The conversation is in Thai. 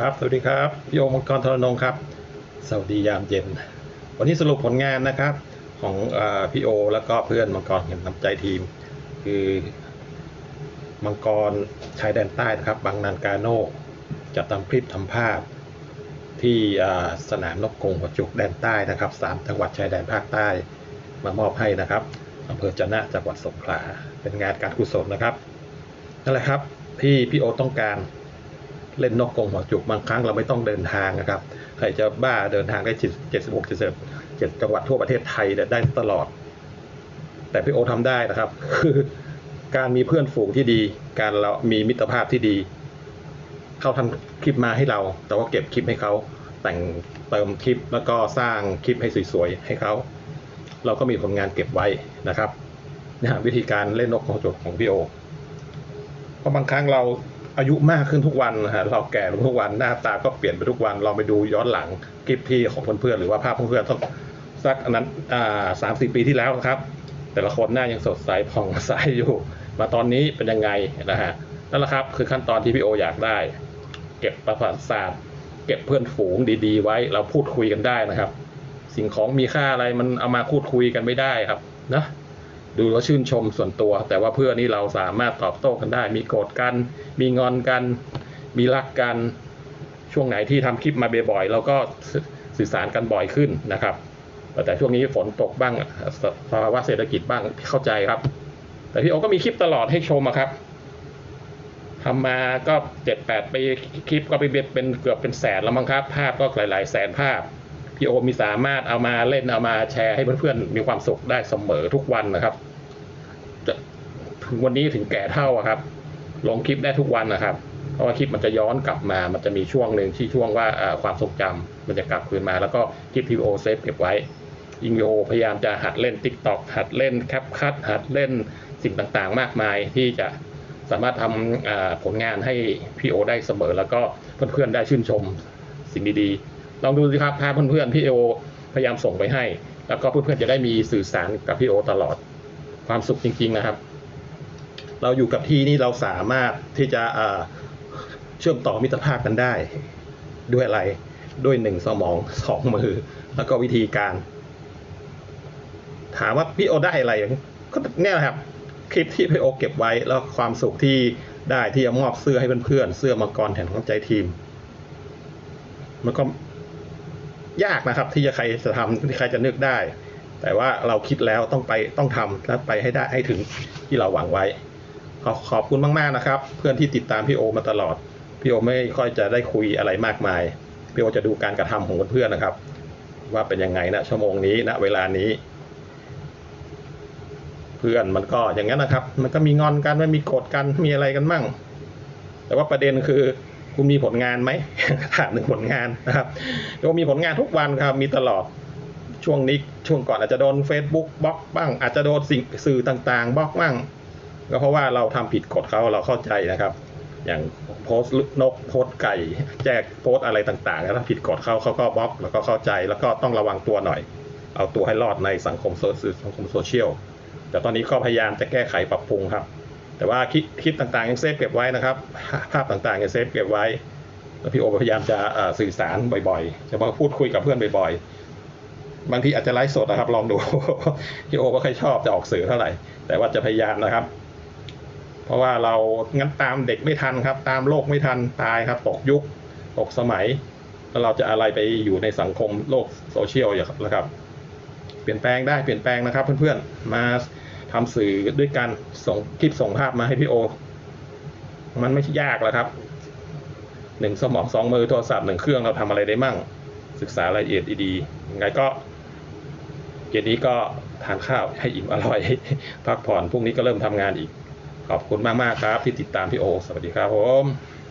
ครับ สวัสดีครับพี่โอมังกรธรนงค์ครับ สวัสดียามเย็น วันนี้สรุปผลงานนะครับของอพี่โอ แล้วก็เพื่อนมังกรเห็นน้ำใจทีม คือมังกรชายแดนใต้นะครับบางนานกาโนจะทำคลิปทำภาพที่สนามนกกงหัวจุกแดนใต้นะครับสามจังหวัดชายแดนภาคใต้มามอบให้นะครับอำเภอจะนะจังหวัดสงขลาเป็นงานการกุศลนะครับนั่นแหละครับที่พี่โอต้องการ เล่นนกกรงหัวจุกบางครั้งเราไม่ต้องเดินทางนะครับ ใครจะบ้าเดินทางได้เจ็ดสิบหกเจ็ดสิบเจ็ดจังหวัดทั่วประเทศไทยได้ตลอด แต่พี่โอทำได้นะครับ คือการมีเพื่อนฝูงที่ดี การเรามีมิตรภาพที่ดี เขาทำคลิปมาให้เรา แต่ว่าเก็บคลิปให้เขาแต่งเติมคลิปแล้วก็สร้างคลิปให้สวยๆให้เขา เราก็มีผลงานเก็บไว้นะครับนะวิธีการเล่นนกกรงหัวจุกของพี่โอเพราะบางครั้งเรา อายุมากขึ้นทุกวันนะฮะเราแก่ลงทุกวันหน้าตาก็เปลี่ยนไปทุกวันเราไปดูย้อนหลังคลิปที่ของเพื่อนๆหรือว่าภาพเพื่อนๆต้องสักอันนั้นอ่าสามสี่ปีที่แล้วนะครับ แต่ละคนหน้ายังสดใสผ่องใสอยู่ มาตอนนี้เป็นยังไงนะฮะนั่นแหละครับคือขั้นตอนที่พี่โออยากได้ เก็บประวัติศาสตร์เก็บเพื่อนฝูงดีๆ ไว้เราพูดคุยกันได้นะครับ สิ่งของมีค่าอะไรมันเอามาพูดคุยกันไม่ได้ครับนะ ดูแล้วชื่นชมส่วนตัว แต่ว่าเพื่อนนี่เราสามารถตอบโต้กันได้ มีโกรธกัน มีงอนกัน มีรักกัน ช่วงไหนที่ทำคลิปมาบ่อยๆเราก็สื่อสารกันบ่อยขึ้นนะครับ แต่ช่วงนี้ฝนตกบ้างสภาวะเศรษฐกิจบ้างเข้าใจครับ แต่พี่โอก็มีคลิปตลอดให้ชมครับทำมาก็เจ็ดแปดปีคลิปก็ไปเบ็ดเป็นเกือบเป็นแสนแล้วมั้งครับ ภาพก็หลายๆแสนภาพ พี่โอมีสามารถเอามาเล่นเอามาแชร์ให้เพื่อนๆมีความสุขได้เสมอทุกวันนะครับจะถึงวันนี้ถึงแก่เท่าอะครับ ลงคลิปได้ทุกวันนะครับ เพราะว่าคลิปมันจะย้อนกลับมา มันจะมีช่วงหนึ่งที่ช่วงว่าความทรงจำมันจะกลับคืนมา แล้วก็คลิปพี่โอเซฟเก็บไว้ยิงวิโอพยายามจะหัดเล่น t ิ k t o k หัดเล่นแคปคัทหัดเล่นสิ่งต่างๆ มากมายที่จะสามารถทำอ่าผลงานให้พี่โอได้เสมอ แล้วก็เพื่อนๆได้ชื่นชมสิ่งดีๆ ลองดูสิครับภาเพื่อนๆพี่โอพยายามส่งไปให้ แล้วก็เพื่อนๆจะได้มีสื่อสารกับพี่โอตลอดความสุขจริง ๆนะครับ เราอยู่กับที่นี่เราสามารถที่จะเชื่อมต่อมิตรภาพกันได้ ด้วยอะไรด้วยหนึ่งสมองสองมือ แล้วก็วิธีการ ถามว่าพี่โอได้อะไรก็เนี่ยแหละครับ คลิปที่พี่โอเก็บไว้แล้วความสุขที่ได้ที่จะมอบเสื้อให้เพื่อนๆเสื้อมังกรแห่งน้ำใจทีมมันก็ ยากนะครับ ที่จะใครจะทำที่ใครจะนึกได้ แต่ว่าเราคิดแล้วต้องไปต้องทำและไปให้ได้ให้ถึงที่เราหวังไว้ ขอขอบคุณมากๆนะครับ เพื่อนที่ติดตามพี่โอมาตลอดพี่โอไม่ค่อยจะได้คุยอะไรมากมายพี่โอจะดูการกระทำของเพื่อนๆนะครับ ว่าเป็นยังไงนะชั่วโมงนี้ณเวลานี้ เพื่อนมันก็อย่างนั้นนะครับ มันก็มีงอนกันไม่มีโกรธกันมีอะไรกันมั่ง แต่ว่าประเด็นคือ คุณมีผลงานไหมถามถึงผลงานนะครับโยมีผลงานทุกวันครับมีตลอดช่วงนี้ช่วงก่อนอาจจะโดน Facebook บล็อกบ้าง อาจจะโดนสิ่งสื่อต่างๆบล็อกบ้างก็เพราะว่าเราทำผิดกฎเขาเราเข้าใจนะครับ อย่างโพสต์นกโพสต์ไก่ แจกโพสต์อะไรต่างๆถ้าผิดกฎเขาเขาก็บล็อกแล้วก็เข้าใจแล้วก็ต้องระวังตัวหน่อย เอาตัวให้รอดในสังคมโซสังคมโซเชียลแต่ตอนนี้ก็พยายามจะแก้ไขปรับปรุงครับ แต่ว่าคลิปคลิปต่างๆยังเซฟเก็บไว้นะครับ ภาพต่างๆยังเซฟเก็บไว้แล้วพี่โอพยายามจะสื่อสารบ่อยๆจะมาพูดคุยกับเพื่อนบ่อยๆ บางทีอาจจะไลฟ์สดนะครับ ลองดูพี่โอก็ค่อยชอบจะออกสื่อเท่าไหร่ แต่ว่าจะพยายามนะครับ เพราะว่าเรางั้นตามเด็กไม่ทันครับ ตามโลกไม่ทันตายครับตกยุคตกสมัย แล้วเราจะอะไรไปอยู่ในสังคมโลกโซเชียลอย่างนะครับ เปลี่ยนแปลงได้เปลี่ยนแปลงนะครับ เพื่อนๆมา ทำสื่อด้วยกันส่งคลิปส่งภาพมาให้พี่โอ มันไม่ใช่ยากหรอกครับหนึ่งสมองสองมือโทรศัพท์หนึ่งเครื่องเราทำอะไรได้มั่ง ศึกษารายละเอียดดีๆยังไงก็เย็นนี้ก็ทานข้าวให้อิ่มอร่อย พักผ่อนพรุ่งนี้ก็เริ่มทำงานอีก ขอบคุณมากๆครับ ที่ติดตามพี่โอ สวัสดีครับผม